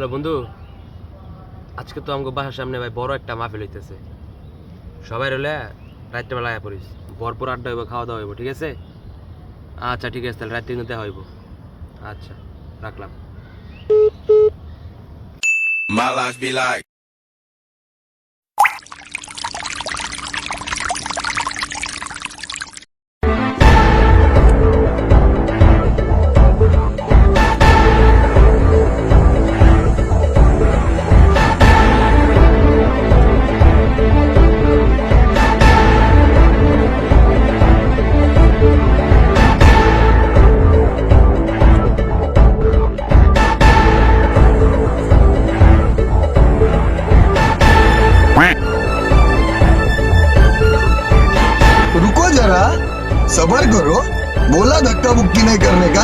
Hello বন্ধু। আজকে তো আমাকে বাসার সামনে ভাই বড় একটা মাহফিল হইতেছে। সবাই রইলে রাত্রে বেলা আয়া পড়িস। ভরপুর আড্ডা হইব, খাওয়া দাওয়া হইব, ঠিক আছে? আচ্ছা ঠিক আছে, তাহলে রাত্রে দেখা হইব। আচ্ছা রাখলাম। My life be like. सबर करो बोला धक्का मुक्की नहीं करने का।